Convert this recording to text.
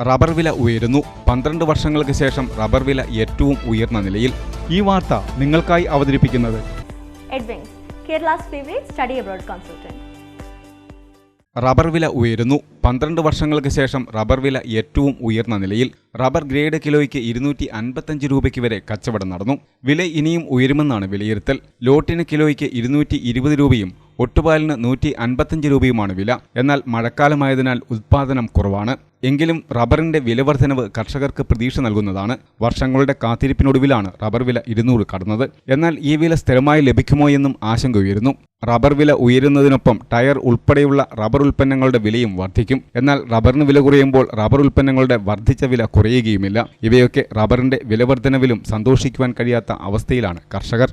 Rubber വില ഉയരുന്നു. പന്ത്രണ്ട് വർഷങ്ങൾക്ക് ശേഷം റബ്ബർ വില ഏറ്റവും ഉയർന്ന നിലയിൽ. ഈ വാർത്ത നിങ്ങൾക്കായി അവതരിപ്പിക്കുന്നത്. റബ്ബർ വില ഉയരുന്നു. പന്ത്രണ്ട് വർഷങ്ങൾക്ക് ശേഷം റബ്ബർ വില ഏറ്റവും ഉയർന്ന നിലയിൽ. റബ്ബർ ഗ്രേഡ് കിലോയ്ക്ക് ഇരുന്നൂറ്റി അൻപത്തഞ്ച് രൂപയ്ക്ക് വരെ കച്ചവടം നടന്നു. വില ഇനിയും ഉയരുമെന്നാണ് വിലയിരുത്തൽ. ലോട്ടിന് കിലോയ്ക്ക് ഇരുന്നൂറ്റി ഇരുപത് രൂപയും ഒട്ടുപാലിന് നൂറ്റി അൻപത്തഞ്ച് രൂപയുമാണ് വില. എന്നാൽ മഴക്കാലമായതിനാൽ ഉത്പാദനം കുറവാണ്. എങ്കിലും റബ്ബറിന്റെ വിലവർധനവ് കർഷകർക്ക് പ്രതീക്ഷ നൽകുന്നതാണ്. വർഷങ്ങളുടെ കാത്തിരിപ്പിനൊടുവിലാണ് റബ്ബർ വില ഇരുന്നൂറ് കടന്നത്. എന്നാൽ ഈ വില സ്ഥിരമായി ലഭിക്കുമോ എന്നും ആശങ്ക ഉയരുന്നു. റബ്ബർ വില ഉയരുന്നതിനൊപ്പം ടയർ ഉൾപ്പെടെയുള്ള റബ്ബർ ഉൽപ്പന്നങ്ങളുടെ വിലയും വർദ്ധിക്കും. എന്നാൽ റബ്ബറിന് വില കുറയുമ്പോൾ റബ്ബർ ഉൽപ്പന്നങ്ങളുടെ വർദ്ധിച്ച വില കുറയുകയുമില്ല. ഇവയൊക്കെ റബ്ബറിന്റെ വിലവർധനവിലും സന്തോഷിക്കുവാൻ കഴിയാത്ത അവസ്ഥയിലാണ് കർഷകർ.